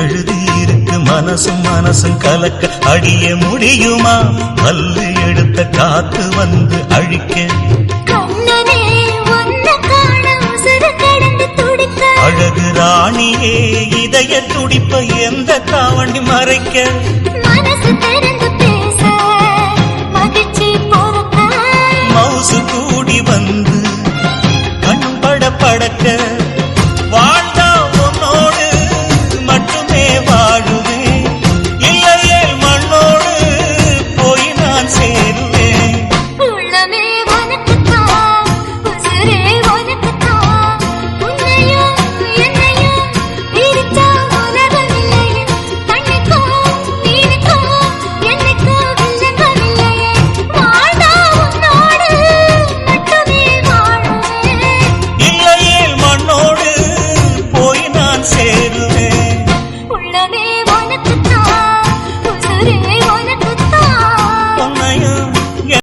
மனசும் மனசும் கலக்க அடிய முடியுமா? பல்லு எடுத்த காத்து வந்து அழிக்க. அழகு ராணியே இதய துடிப்ப எந்த காவண்டி மறைக்க? மவுசு கூடி வந்து கண்ணும் பட படக்க.